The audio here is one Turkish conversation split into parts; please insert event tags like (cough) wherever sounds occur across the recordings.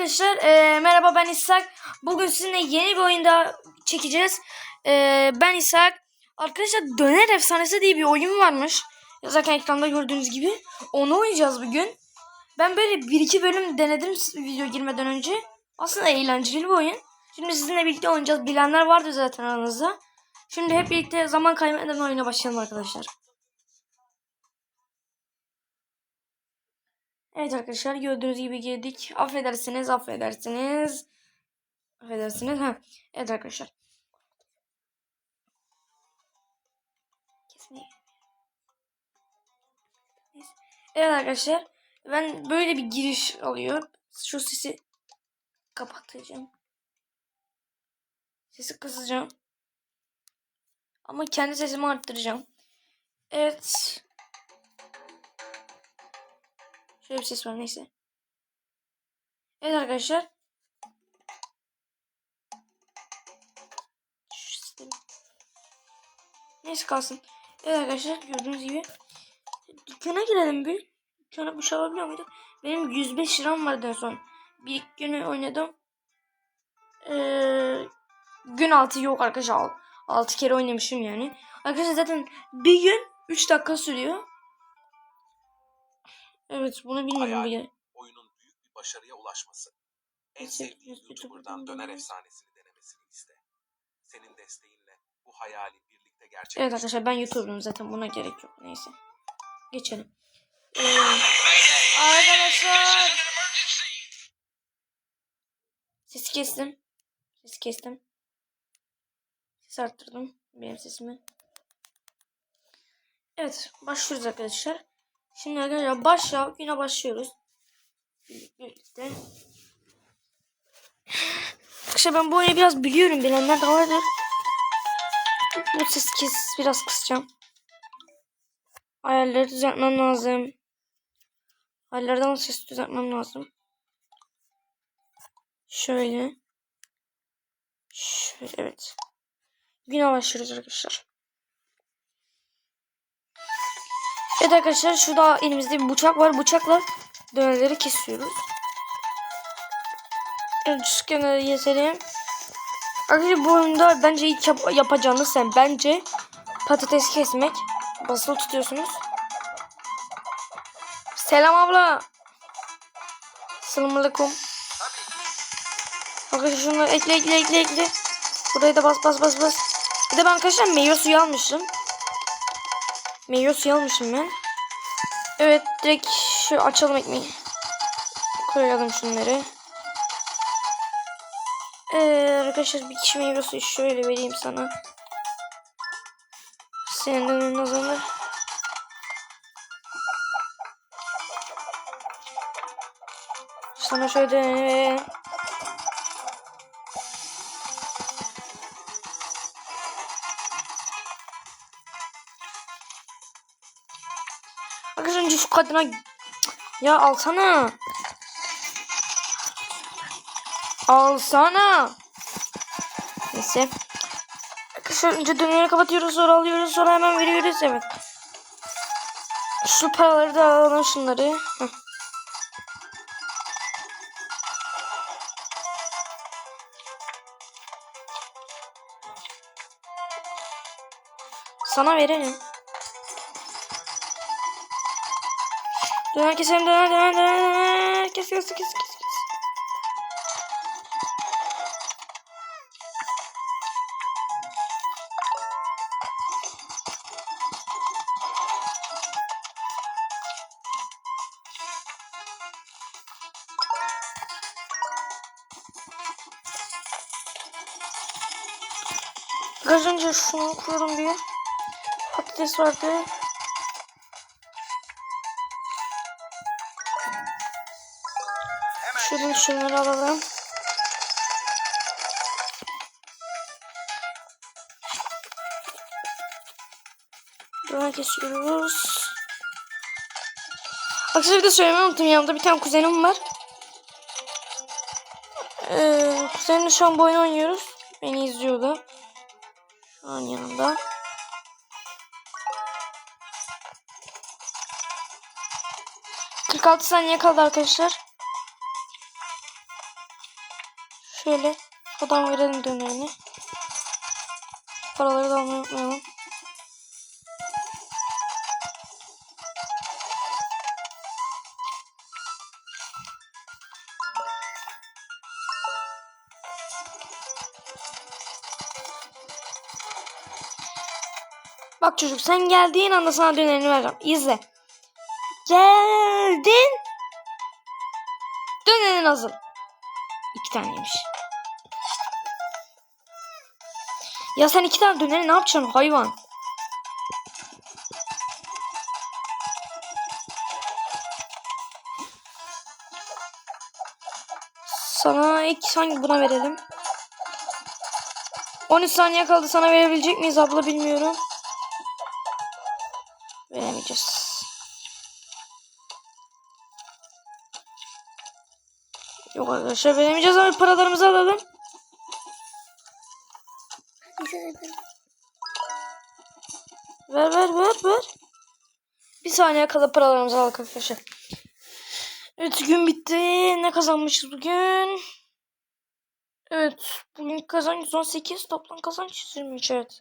arkadaşlar e, merhaba ben İshak. Bugün sizinle yeni bir oyunda çekeceğiz. E, ben İshak. Arkadaşlar Döner Efsanesi diye bir oyun varmış. Zaten ekranda gördüğünüz gibi. Onu oynayacağız bugün. Ben böyle bir iki bölüm denedim video girmeden önce. Aslında eğlenceli bir oyun. Şimdi sizinle birlikte oynayacağız. Bilenler vardı zaten aranızda. Şimdi hep birlikte zaman kaybetmeden oyuna başlayalım arkadaşlar. Evet arkadaşlar gördüğünüz gibi girdik. Affedersiniz, affedersiniz. Affedersiniz. Ha. Evet arkadaşlar. Evet arkadaşlar. Ben böyle bir giriş alıyor. Şu sesi kapatacağım. Sesi kısacağım. Ama kendi sesimi arttıracağım. Evet. Şöyle bir ses var neyse. Evet arkadaşlar. Neyse kalsın. Evet arkadaşlar gördüğünüz gibi. Dükkana girelim bir. Dükkana bir şey alabiliyor muyduk? Benim 105 liram vardı en son. Bir iki günü oynadım. Ee, gün altı yok arkadaşlar. 6 kere oynamışım yani. Arkadaşlar zaten bir gün 3 dakika sürüyor. Evet bunu bilmiyorum Hayal. bile. oyunun büyük bir başarıya ulaşması. En sevdiğin YouTuber'dan döner efsanesini denemesini iste. Senin desteğinle bu hayali birlikte Evet gerçekleştir. arkadaşlar ben YouTuber'ım zaten buna gerek yok. Neyse. Geçelim. Ee, arkadaşlar. Sesi kestim. Sesi kestim. Ses arttırdım. Benim sesimi. Evet. Başlıyoruz arkadaşlar. Şimdi arkadaşlar başla. Güne başlıyoruz. Birlikte. Arkadaşlar ben bu oyunu biraz biliyorum. Bilenler de vardır. Bu ses kes biraz kısacağım. Ayarları düzeltmem lazım. Ayarlardan ses düzeltmem lazım. Şöyle. Şöyle evet. Güne başlıyoruz arkadaşlar. Evet arkadaşlar şurada elimizde bir bıçak var. Bıçakla dönerleri kesiyoruz. Evet şu kenara yetelim. Arkadaşlar bu oyunda bence ilk yap- yapacağınız sen bence patates kesmek. Basılı tutuyorsunuz. Selam abla. Selamünaleyküm. Arkadaşlar şunları ekle ekle ekle ekle. Burayı da bas bas bas bas. Bir de ben arkadaşlar meyve suyu almışım. Meyve suyu ben. Evet direkt şu açalım ekmeği. Koyalım şunları. Ee, arkadaşlar bir kişi meyve suyu şöyle vereyim sana. Senden nazarı. Sana şöyle kadına ya alsana. Alsana. Neyse. Arkadaşlar önce döneri kapatıyoruz sonra alıyoruz sonra hemen veriyoruz evet. Şu paraları da alalım şunları. Sana verelim. Döner keselim döner döner döner. Kes kes kes kes. kes. Az şunu koyalım bir. Patates vardı. Şuradan şunları alalım. Böyle kesiyoruz. Arkadaşlar bir de söylemeyi unuttum. Yanımda bir tane kuzenim var. Ee, kuzenimle şu an bu oyunu oynuyoruz. Beni izliyor da. Şu an yanımda. ...46 saniye kaldı arkadaşlar. Şöyle buradan verelim dönerini. Paraları da unutmayalım. Bak çocuk sen geldiğin anda sana dönerini vereceğim. İzle. Geldin. Dönerin hazır. İki taneymiş. Ya sen iki tane döneri ne yapacaksın hayvan? Sana ilk hangi buna verelim. 13 saniye kaldı sana verebilecek miyiz abla bilmiyorum. Veremeyeceğiz. Yok arkadaşlar veremeyeceğiz ama paralarımızı alalım. Saniye kala paralarımızı aldık arkadaşlar. Evet gün bitti. Ne kazanmışız bugün? Evet. Bugün kazanç 118. Toplam kazanç 123 evet.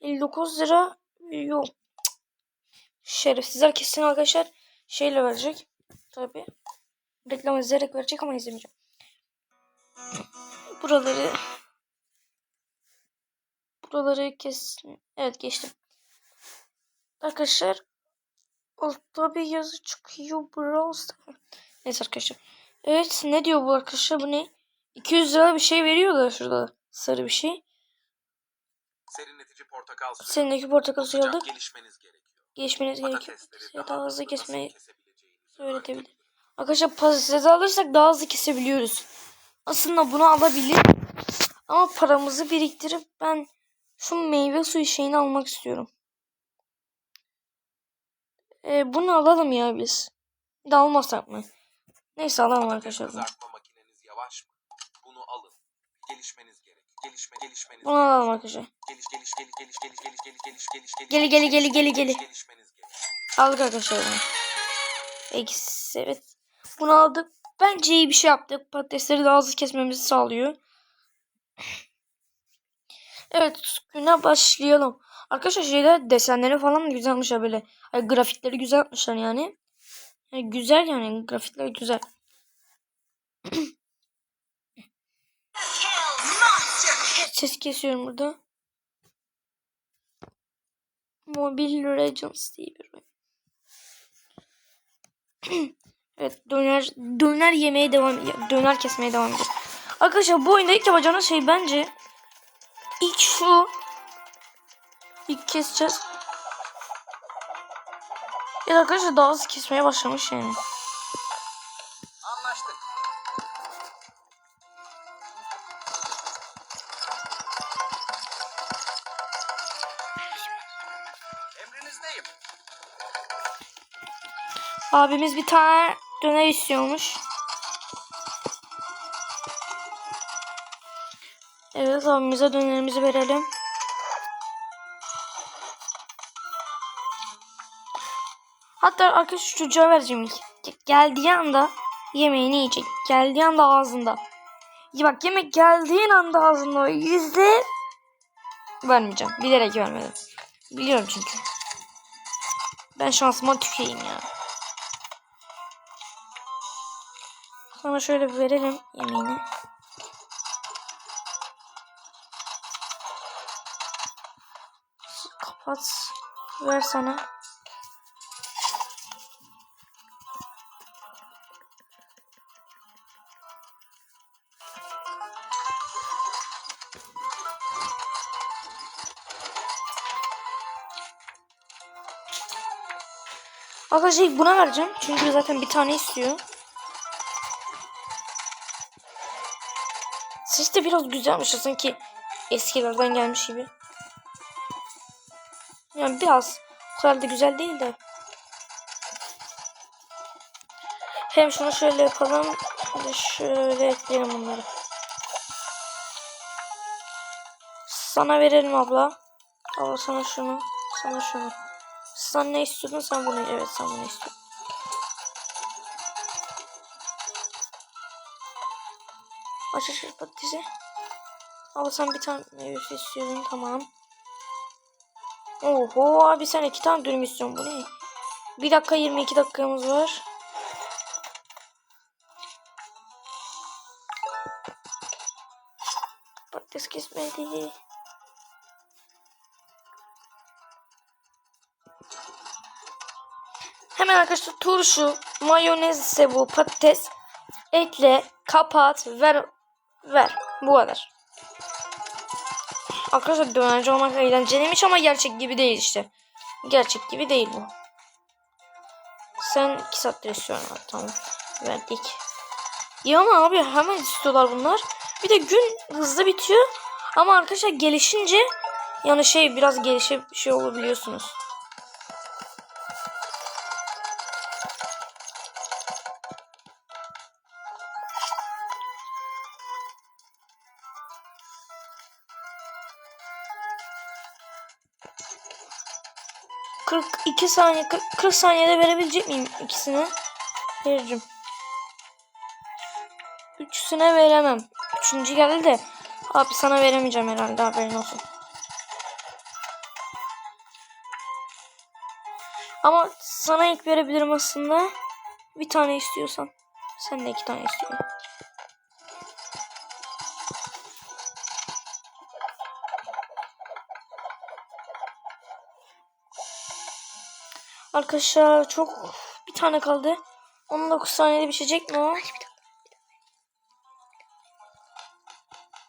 59 lira yok. Şerefsizler kesin arkadaşlar şeyle verecek. Tabi. Reklam izleyerek verecek ama izlemeyeceğim. Buraları buraları kes. Evet geçtim. Arkadaşlar altta bir yazı çıkıyor. Browse. Neyse arkadaşlar. Evet ne diyor bu arkadaşlar bu ne? 200 lira bir şey veriyor da şurada. Sarı bir şey. Serinletici portakal suyu. Seninki portakal suyu aldık. gelişmeniz gerekiyor. Geçmeniz gerekiyor. Ya daha daha hızlı kesmeyi öğretebilir. Arkadaşlar patatesi alırsak daha hızlı kesebiliyoruz. Aslında bunu alabilir. Ama paramızı biriktirip ben şu meyve suyu şeyini almak istiyorum. Ee, bunu alalım ya biz. Bir de almasak mı? Neyse alalım arkadaşlar. kızartma makineniz yavaş mı? Bunu alın. Gelişmeniz gerek. Gelişme gelişmeniz Bunu alalım arkadaşlar. Geliş geliş geliş geliş geliş geliş geliş geliş geliş geliş Geli, geliş, geli, geli, geliş, geli, geliş, geli. Aldık arkadaşlar bunu. Eksi evet. Bunu aldık. Bence iyi bir şey yaptık. Patatesleri daha hızlı kesmemizi sağlıyor. Evet güne başlayalım. Arkadaşlar şeyler desenleri falan da güzelmiş ya böyle. Hani grafikleri güzel yapmışlar yani. yani güzel yani grafikleri güzel. Ses kesiyorum burada. Mobile Legends diye bir oyun. (clears throat) evet döner döner yemeye devam döner kesmeye devam ediyor. Arkadaşlar bu oyunda ilk yapacağınız şey bence ilk şu ilk keseceğiz. Evet arkadaşlar daha hızlı kesmeye başlamış yani. Anlaştık. Emrinizdeyim. Abimiz bir tane döner istiyormuş. Evet abimize dönerimizi verelim. Hatta arkadaşlar çocuğa vereceğim ilk. Ge- Geldiği anda yemeğini yiyecek. Geldiği anda ağzında. Ya bak yemek geldiğin anda ağzında yüzde vermeyeceğim. Bilerek vermedim. Biliyorum çünkü. Ben şansıma tükeyim ya. Sana şöyle bir verelim yemeğini. Kapat. Ver sana. Arkadaşlar buna vereceğim. Çünkü zaten bir tane istiyor. Ses de biraz güzelmiş sanki eskilerden gelmiş gibi. Yani biraz. O kadar da güzel değil de. Hem şunu şöyle yapalım. Şöyle ekleyelim bunları. Sana verelim abla. Al sana şunu. Sana şunu. Sen ne istiyordun? Sen bunu. Evet sen bunu istiyorsun. Aç aç aç patatesi. Al sen bir tane meyve istiyorsun tamam. Oho abi sen iki tane dürüm istiyorsun bu ne? Bir dakika 22 dakikamız var. Patates kesmedi. Hemen arkadaşlar turşu, mayonez ise bu patates ekle, kapat, ver, ver. Bu kadar. Arkadaşlar dönerci olmak eğlenceliymiş ama gerçek gibi değil işte. Gerçek gibi değil bu. Sen 2 saattir istiyorsun abi tamam. Verdik. İyi ama abi hemen istiyorlar bunlar. Bir de gün hızlı bitiyor. Ama arkadaşlar gelişince yani şey biraz gelişe şey olabiliyorsunuz. Kırk iki saniye, 40, 40 saniyede verebilecek miyim ikisini? Vereceğim. Üçüsüne veremem. Üçüncü geldi de. Abi sana veremeyeceğim herhalde haberin olsun. Ama sana ilk verebilirim aslında. Bir tane istiyorsan. Sen de iki tane istiyorum. Arkadaşlar çok bir tane kaldı. 19 saniyede pişecek mi o?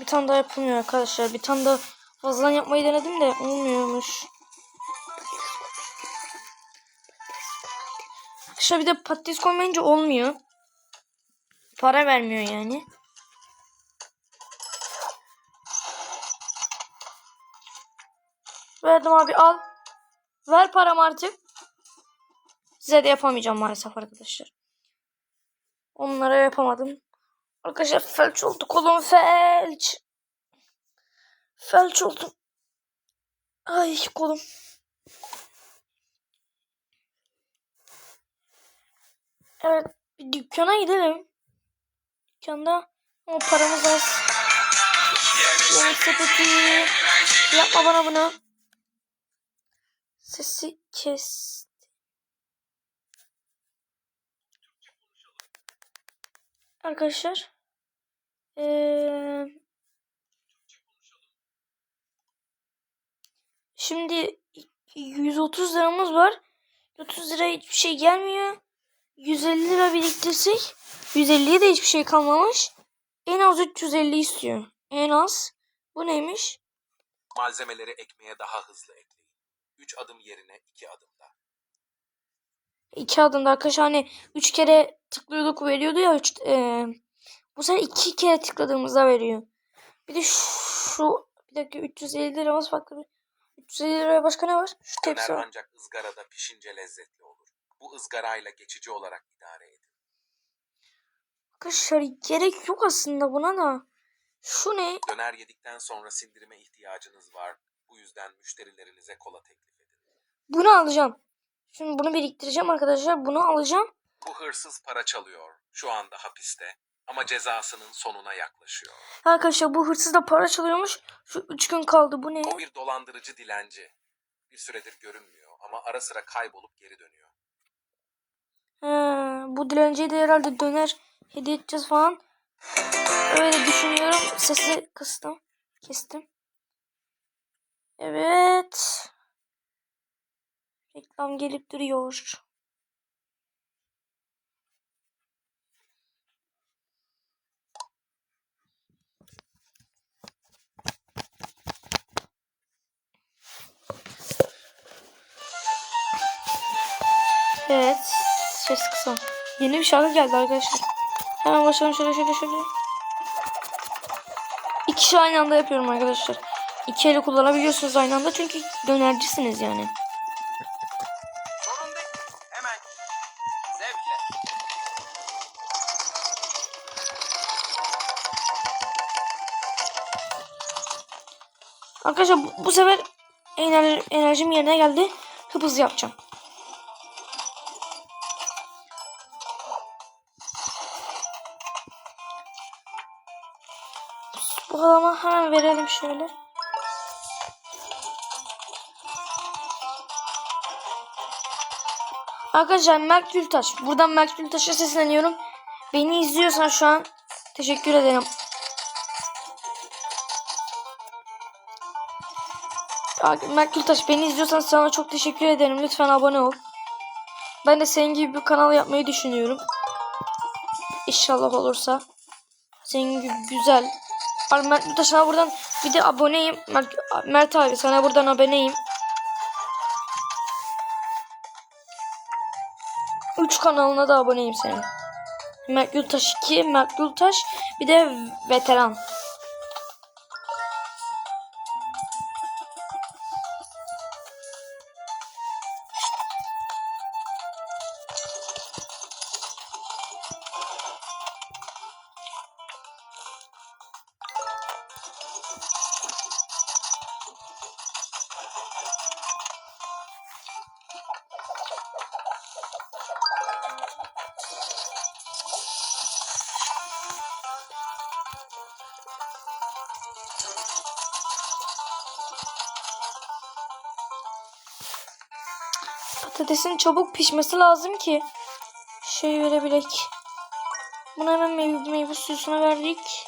Bir tane daha yapılmıyor arkadaşlar. Bir tane daha fazladan yapmayı denedim de olmuyormuş. Arkadaşlar bir de patates koymayınca olmuyor. Para vermiyor yani. Verdim abi al. Ver param artık. Size de yapamayacağım maalesef arkadaşlar. Onlara yapamadım. Arkadaşlar felç oldu kolum felç. Felç oldum. Ay kolum. Evet bir dükkana gidelim. Dükkanda ama paramız az. Yapma bana bunu. Sesi kes. Arkadaşlar. Ee, şimdi 130 liramız var. 30 lira hiçbir şey gelmiyor. 150 lira biriktirsek 150'ye de hiçbir şey kalmamış. En az 350 istiyor. En az. Bu neymiş? Malzemeleri ekmeğe daha hızlı ekleyin. 3 adım yerine 2 adımda. İki adımda arkadaşlar hani üç kere tıklıyorduk veriyordu ya üç, e, bu sefer iki kere tıkladığımızda veriyor. Bir de şu bir dakika 350 liramız farklı. 350 liraya başka ne var? Şu tepsi var. ancak ızgarada pişince lezzetli olur. Bu ızgarayla geçici olarak idare edin. Arkadaşlar gerek yok aslında buna da. Şu ne? Döner yedikten sonra sindirime ihtiyacınız var. Bu yüzden müşterilerinize kola teklif edin. Bunu alacağım. Şimdi bunu biriktireceğim arkadaşlar. Bunu alacağım. Bu hırsız para çalıyor. Şu anda hapiste. Ama cezasının sonuna yaklaşıyor. Arkadaşlar bu hırsız da para çalıyormuş. Şu üç gün kaldı. Bu ne? O bir dolandırıcı dilenci. Bir süredir görünmüyor ama ara sıra kaybolup geri dönüyor. He, bu dilenciye de herhalde döner hediye edeceğiz falan. Öyle düşünüyorum. Sesi kıstım. Kestim. Evet. Reklam gelip duruyor. Evet. Ses kısa. Yeni bir şarkı geldi arkadaşlar. Hemen başlayalım şöyle şöyle şöyle. İki şey aynı anda yapıyorum arkadaşlar. İki eli kullanabiliyorsunuz aynı anda çünkü dönercisiniz yani. Arkadaşlar bu, bu sefer ener, enerjim yerine geldi. Hıp yapacağım. Bu adama hemen verelim şöyle. Arkadaşlar Mert Gültaş. Buradan Mert Gültaş'a sesleniyorum. Beni izliyorsan şu an teşekkür ederim. Bak, Mert Gültaş beni izliyorsan sana çok teşekkür ederim. Lütfen abone ol. Ben de senin gibi bir kanal yapmayı düşünüyorum. İnşallah olursa. Senin gibi güzel. Abi Mert Gültaş sana buradan bir de aboneyim. Mert, Mert abi sana buradan aboneyim. Üç kanalına da aboneyim senin. Mert Gültaş 2, Mert Gültaş bir de veteran. Patatesin çabuk pişmesi lazım ki şey verebilek. Bunu hemen meyve, meyve suyusuna verdik.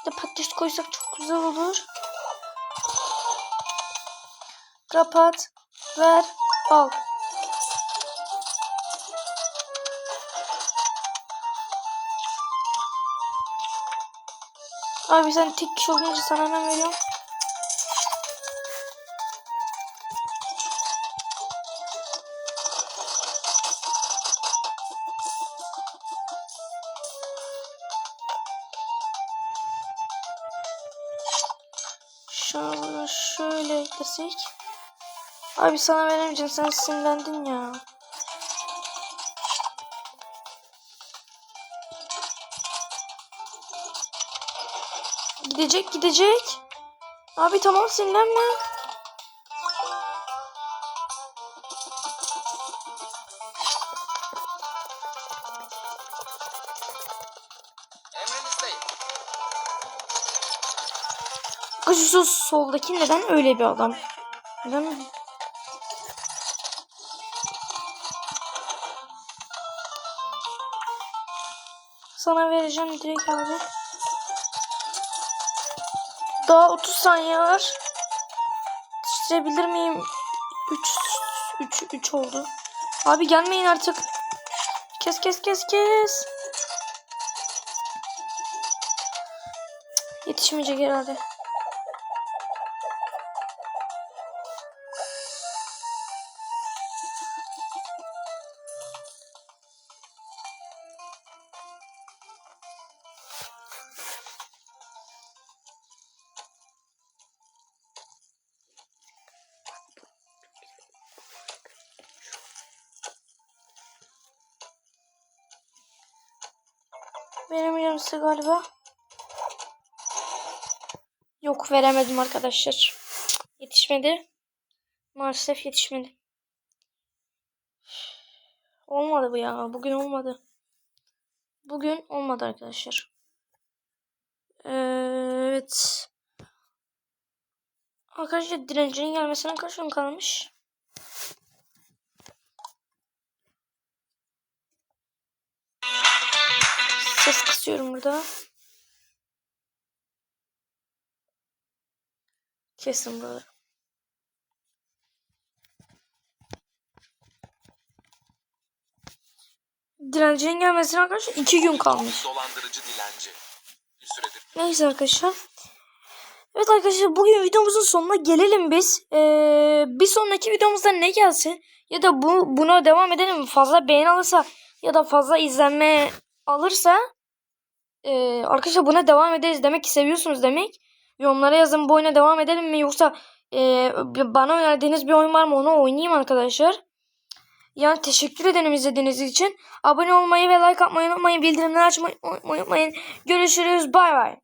Bir de patates koysak çok güzel olur. Kapat. Ver. Al. Abi sen tek kişi olunca sana hemen veriyorum. Eklesek. Abi sana veremeyeceğim. Sen sinirlendin ya. Gidecek gidecek. Abi tamam sinirlenme. Şu soldaki neden öyle bir adam? Neden? Sana vereceğim direkt abi. Daha 30 saniye var. Yetiştirebilir miyim? 3 3 3 oldu. Abi gelmeyin artık. Kes kes kes kes. Yetişmeyecek herhalde. Galiba. Yok veremedim arkadaşlar. Yetişmedi. Maalesef yetişmedi. Olmadı bu ya. Bugün olmadı. Bugün olmadı arkadaşlar. Evet. Arkadaşlar direncinin gelmesine kaç gün kalmış? Ses kısıyorum burada. Kesin buraları. Direncinin gelmesine arkadaşlar iki gün kalmış. Dolandırıcı dilenci. Bir süredir Neyse arkadaşlar. Evet arkadaşlar bugün videomuzun sonuna gelelim biz. Ee, bir sonraki videomuzda ne gelsin ya da bu buna devam edelim fazla beğeni alırsa ya da fazla izlenme alırsa ee, arkadaşlar buna devam ederiz demek ki seviyorsunuz demek. Yorumlara yazın bu oyuna devam edelim mi yoksa ee, bana önerdiğiniz bir oyun var mı onu oynayayım arkadaşlar. Yani teşekkür ederim izlediğiniz için. Abone olmayı ve like atmayı unutmayın. Bildirimleri açmayı unutmayın. Görüşürüz. Bay bay.